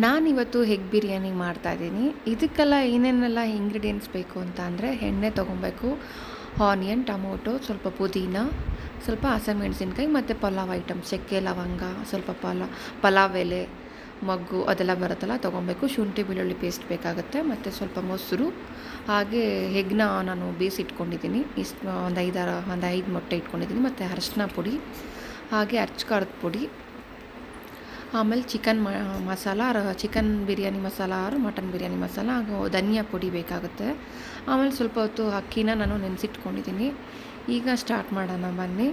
ನಾನಿವತ್ತು ಹೆಗ್ ಬಿರಿಯಾನಿ ಮಾಡ್ತಾಯಿದ್ದೀನಿ ಇದಕ್ಕೆಲ್ಲ ಏನೇನೆಲ್ಲ ಇಂಗ್ರೀಡಿಯೆಂಟ್ಸ್ ಬೇಕು ಅಂತ ಅಂದರೆ ಎಣ್ಣೆ ತೊಗೊಬೇಕು ಆನಿಯನ್ ಟೊಮೊಟೊ, ಸ್ವಲ್ಪ ಪುದೀನ, ಸ್ವಲ್ಪ ಹಸಿಮೆಣಸಿನ್ಕಾಯಿ ಮತ್ತು ಪಲಾವ್ ಐಟಮ್ ಚಕ್ಕೆ ಲವಂಗ, ಸ್ವಲ್ಪ ಪಲಾ, ಪಲಾವ್ ಎಲೆ, ಮಗ್ಗು ಅದೆಲ್ಲ ಬರುತ್ತಲ್ಲ ತೊಗೊಬೇಕು. ಶುಂಠಿ, ಬೆಳ್ಳುಳ್ಳಿ ಪೇಸ್ಟ್ ಬೇಕಾಗುತ್ತೆ ಮತ್ತು ಸ್ವಲ್ಪ ಮೊಸರು, ಹಾಗೆ ಹೆಗ್ನ ನಾನು ಬೇಯಿಸಿಟ್ಕೊಂಡಿದ್ದೀನಿ. ಇಷ್ಟು ಒಂದು ಐದಾರು, ಒಂದು ಐದು ಮೊಟ್ಟೆ ಇಟ್ಕೊಂಡಿದ್ದೀನಿ ಮತ್ತು ಅರಶಿನ ಪುಡಿ, ಹಾಗೆ ಅರ್ಚ್ ಖಾರದ ಪುಡಿ. ಆಮೇಲೆ ಚಿಕನ್ ಮಸಾಲ ಚಿಕನ್ ಬಿರಿಯಾನಿ ಮಸಾಲ ಆರು ಮಟನ್ ಬಿರಿಯಾನಿ ಮಸಾಲ, ಹಾಗೂ ಧನಿಯಾ ಪುಡಿ ಬೇಕಾಗುತ್ತೆ. ಆಮೇಲೆ ಸ್ವಲ್ಪ ಹೊತ್ತು ಅಕ್ಕಿನ ನಾನು ನೆನೆಸಿಟ್ಕೊಂಡಿದ್ದೀನಿ. ಈಗ ಸ್ಟಾರ್ಟ್ ಮಾಡೋಣ ಬನ್ನಿ.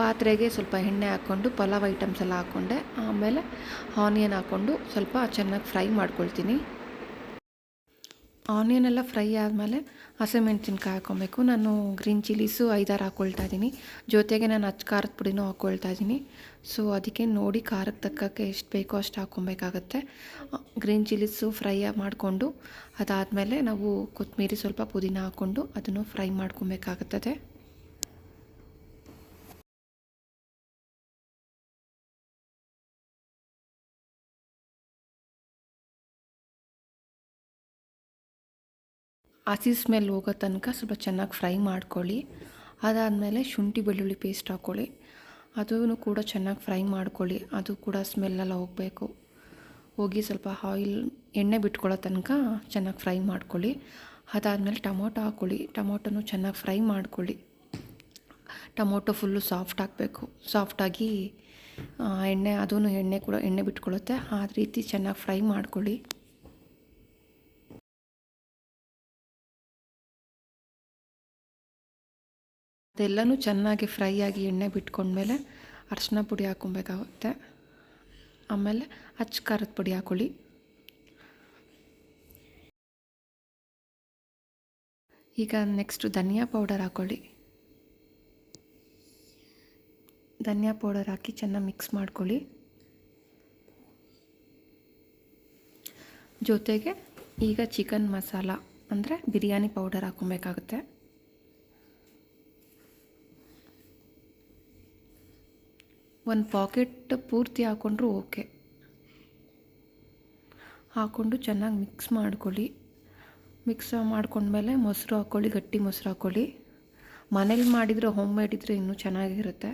ಪಾತ್ರೆಗೆ ಸ್ವಲ್ಪ ಎಣ್ಣೆ ಹಾಕ್ಕೊಂಡು, ಪಲಾವ್ ಐಟಮ್ಸ್ ಎಲ್ಲ ಹಾಕ್ಕೊಂಡೆ. ಆಮೇಲೆ ಆನಿಯನ್ ಹಾಕ್ಕೊಂಡು ಸ್ವಲ್ಪ ಚೆನ್ನಾಗಿ ಫ್ರೈ ಮಾಡ್ಕೊಳ್ತೀನಿ. ಆನಿಯನ್ ಎಲ್ಲ ಫ್ರೈ ಆದಮೇಲೆ ಹಸಿಮೆಣ್ಸಿನ್ಕಾಯಿ ಹಾಕ್ಕೊಬೇಕು. ನಾನು ಗ್ರೀನ್ ಚಿಲ್ಲೀಸು ಐದಾರು ಹಾಕ್ಕೊಳ್ತಾ ಇದ್ದೀನಿ. ಜೊತೆಗೆ ನಾನು ಹಚ್ಚ ಖಾರದ ಪುಡಿನೂ ಹಾಕ್ಕೊಳ್ತಾ ಇದ್ದೀನಿ. ಸೊ ಅದಕ್ಕೆ ನೋಡಿ ಖಾರಕ್ಕೆ ತಕ್ಕಕ್ಕೆ ಎಷ್ಟು ಬೇಕೋ ಅಷ್ಟು ಹಾಕ್ಕೊಬೇಕಾಗತ್ತೆ. ಗ್ರೀನ್ ಚಿಲ್ಲೀಸು ಫ್ರೈ ಮಾಡಿಕೊಂಡು ಅದಾದಮೇಲೆ ನಾವು ಕೊತ್ತಂಬರಿ ಸ್ವಲ್ಪ ಪುದೀನ ಹಾಕ್ಕೊಂಡು ಅದನ್ನು ಫ್ರೈ ಮಾಡ್ಕೊಬೇಕಾಗುತ್ತದೆ. ಹಸಿ ಸ್ಮೆಲ್ ಹೋಗೋ ತನಕ ಸ್ವಲ್ಪ ಚೆನ್ನಾಗಿ ಫ್ರೈ ಮಾಡ್ಕೊಳ್ಳಿ. ಅದಾದಮೇಲೆ ಶುಂಠಿ ಬೆಳ್ಳುಳ್ಳಿ ಪೇಸ್ಟ್ ಹಾಕ್ಕೊಳ್ಳಿ ಅದೂ ಕೂಡ ಚೆನ್ನಾಗಿ ಫ್ರೈ ಮಾಡ್ಕೊಳ್ಳಿ. ಅದು ಕೂಡ ಸ್ಮೆಲ್ಲೆಲ್ಲ ಹೋಗಬೇಕು. ಹೋಗಿ ಸ್ವಲ್ಪ ಆಯಿಲ್ ಎಣ್ಣೆ ಬಿಟ್ಕೊಳ್ಳೋ ತನಕ ಚೆನ್ನಾಗಿ ಫ್ರೈ ಮಾಡ್ಕೊಳ್ಳಿ. ಅದಾದಮೇಲೆ ಟೊಮೊಟೊ ಹಾಕ್ಕೊಳ್ಳಿ ಟೊಮೊಟೊನು ಚೆನ್ನಾಗಿ ಫ್ರೈ ಮಾಡ್ಕೊಳ್ಳಿ. ಟೊಮೊಟೊ ಫುಲ್ಲು ಸಾಫ್ಟ್ ಆಗಬೇಕು ಸಾಫ್ಟಾಗಿ ಎಣ್ಣೆ ಅದೂ ಎಣ್ಣೆ ಕೂಡ, ಎಣ್ಣೆ ಬಿಟ್ಕೊಳ್ಳುತ್ತೆ. ಆ ರೀತಿ ಚೆನ್ನಾಗಿ ಫ್ರೈ ಮಾಡ್ಕೊಳ್ಳಿ. ಅದೆಲ್ಲನೂ ಚೆನ್ನಾಗಿ ಫ್ರೈ ಆಗಿ ಎಣ್ಣೆ ಬಿಟ್ಕೊಂಡ್ಮೇಲೆ ಅರ್ಶಿನ ಪುಡಿ ಹಾಕೊಬೇಕಾಗುತ್ತೆ ಆಮೇಲೆ ಅಚ್ಚ ಖಾರದ ಪುಡಿ ಹಾಕೊಳ್ಳಿ. ಈಗ ನೆಕ್ಸ್ಟು ಧನಿಯಾ ಪೌಡರ್ ಹಾಕೊಳ್ಳಿ. ಧನಿಯಾ ಪೌಡರ್ ಹಾಕಿ ಚೆನ್ನಾಗಿ ಮಿಕ್ಸ್ ಮಾಡ್ಕೊಳ್ಳಿ. ಜೊತೆಗೆ ಈಗ ಚಿಕನ್ ಮಸಾಲ ಅಂದರೆ ಬಿರಿಯಾನಿ ಪೌಡರ್ ಹಾಕ್ಕೊಬೇಕಾಗುತ್ತೆ. ಒಂದು ಪಾಕೆಟ್ ಪೂರ್ತಿ ಹಾಕ್ಕೊಂಡ್ರು ಓಕೆ ಹಾಕ್ಕೊಂಡು ಚೆನ್ನಾಗಿ ಮಿಕ್ಸ್ ಮಾಡ್ಕೊಳ್ಳಿ. ಮಿಕ್ಸ್ ಮಾಡ್ಕೊಂಡ್ಮೇಲೆ ಮೊಸರು ಹಾಕ್ಕೊಳ್ಳಿ ಗಟ್ಟಿ ಮೊಸರು ಹಾಕ್ಕೊಳ್ಳಿ ಮನೇಲಿ ಮಾಡಿದರೆ ಹೋಮ್ ಮೇಡ್ ಇದ್ದರೆ ಇನ್ನೂ ಚೆನ್ನಾಗಿರುತ್ತೆ.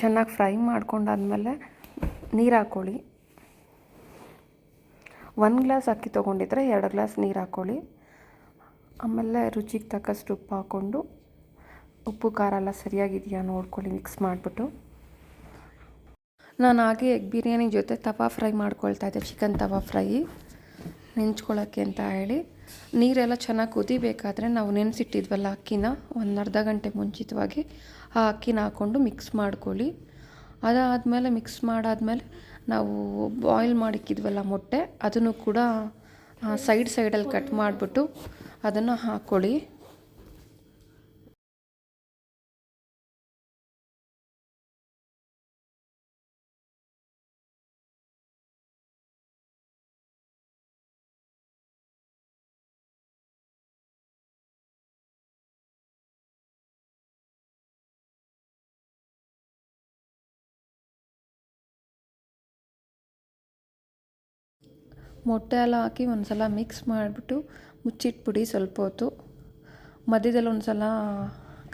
ಚೆನ್ನಾಗಿ ಫ್ರೈ ಮಾಡ್ಕೊಂಡಾದ್ಮೇಲೆ ನೀರು ಹಾಕ್ಕೊಳ್ಳಿ ಒಂದು ಗ್ಲಾಸ್ ಅಕ್ಕಿ ತೊಗೊಂಡಿದ್ರೆ ಎರಡು ಗ್ಲಾಸ್ ನೀರು ಹಾಕ್ಕೊಳ್ಳಿ. ಆಮೇಲೆ ರುಚಿಗೆ ತಕ್ಕಷ್ಟು ಉಪ್ಪು ಹಾಕ್ಕೊಂಡು, ಉಪ್ಪು, ಖಾರ ಎಲ್ಲ ಸರಿಯಾಗಿದೆಯಾ ನೋಡ್ಕೊಳ್ಳಿ ಮಿಕ್ಸ್ ಮಾಡಿಬಿಟ್ಟು. ನಾನು ಹಾಗೆ ಎಗ್ ಬಿರಿಯಾನಿ ಜೊತೆ ತವಾ ಫ್ರೈ ಮಾಡ್ಕೊಳ್ತಾ ಇದ್ದೆ ಚಿಕನ್ ತವಾ ಫ್ರೈ. ನೆಂಚ್ಕೊಳ್ಳೋಕ್ಕೆ ಅಂತ ಹೇಳಿ. ನೀರೆಲ್ಲ ಚೆನ್ನಾಗಿ ಕುದಿಬೇಕಾದ್ರೆ ನಾವು ನೆನೆಸಿಟ್ಟಿದ್ವಲ್ಲ ಅಕ್ಕಿನ, ಒಂದು ಅರ್ಧ ಗಂಟೆ ಮುಂಚಿತವಾಗಿ ಆ ಅಕ್ಕಿನ ಹಾಕ್ಕೊಂಡು ಮಿಕ್ಸ್ ಮಾಡ್ಕೊಳ್ಳಿ. ಅದಾದಮೇಲೆ ಮಿಕ್ಸ್ ಮಾಡಾದಮೇಲೆ ನಾವು ಬಾಯ್ಲ್ ಮಾಡಿಕ್ಕಿದ್ವಲ್ಲ ಮೊಟ್ಟೆ, ಅದನ್ನು ಕೂಡ ಸೈಡ್ ಸೈಡಲ್ಲಿ ಕಟ್ ಮಾಡಿಬಿಟ್ಟು ಅದನ್ನು ಹಾಕ್ಕೊಳ್ಳಿ ಮೊಟ್ಟೆ ಎಲ್ಲ ಹಾಕಿ ಒಂದು ಸಲ ಮಿಕ್ಸ್ ಮಾಡಿಬಿಟ್ಟು ಮುಚ್ಚಿಟ್ಬಿಡಿ ಸ್ವಲ್ಪ ಹೊತ್ತು. ಮಧ್ಯದಲ್ಲಿ ಒಂದು ಸಲ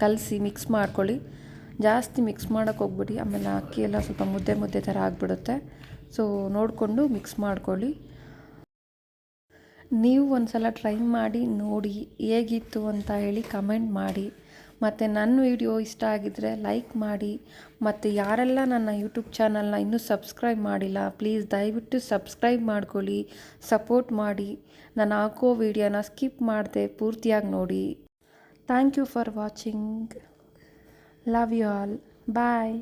ಕಲಸಿ ಮಿಕ್ಸ್ ಮಾಡ್ಕೊಳ್ಳಿ. ಜಾಸ್ತಿ ಮಿಕ್ಸ್ ಮಾಡೋಕ್ಕೆ ಹೋಗ್ಬಿಡಿ. ಆಮೇಲೆ ಅಕ್ಕಿ ಎಲ್ಲ ಸ್ವಲ್ಪ ಮುದ್ದೆ ಮುದ್ದೆ ಥರ ಆಗಿಬಿಡುತ್ತೆ. ಸೊ ನೋಡಿಕೊಂಡು ಮಿಕ್ಸ್ ಮಾಡ್ಕೊಳ್ಳಿ. ನೀವು ಒಂದು ಸಲ ಟ್ರೈ ಮಾಡಿ ನೋಡಿ ಹೇಗಿತ್ತು ಅಂತ ಹೇಳಿ ಕಮೆಂಟ್ ಮಾಡಿ. ಮತ್ತು ನನ್ನ ವಿಡಿಯೋ ಇಷ್ಟ ಆಗಿದ್ದರೆ ಲೈಕ್ ಮಾಡಿ ಮತ್ತು ಯಾರೆಲ್ಲ ನನ್ನ ಯೂಟ್ಯೂಬ್ ಚಾನಲ್ನ ಇನ್ನೂ ಸಬ್ಸ್ಕ್ರೈಬ್ ಮಾಡಿಲ್ಲ, ಪ್ಲೀಸ್ ದಯವಿಟ್ಟು ಸಬ್ಸ್ಕ್ರೈಬ್ ಮಾಡ್ಕೊಳ್ಳಿ, ಸಪೋರ್ಟ್ ಮಾಡಿ. ನಾನು ಹಾಕೋ ವಿಡಿಯೋನ ಸ್ಕಿಪ್ ಮಾಡದೆ ಪೂರ್ತಿಯಾಗಿ ನೋಡಿ. Thank you for watching. Love you all. Bye.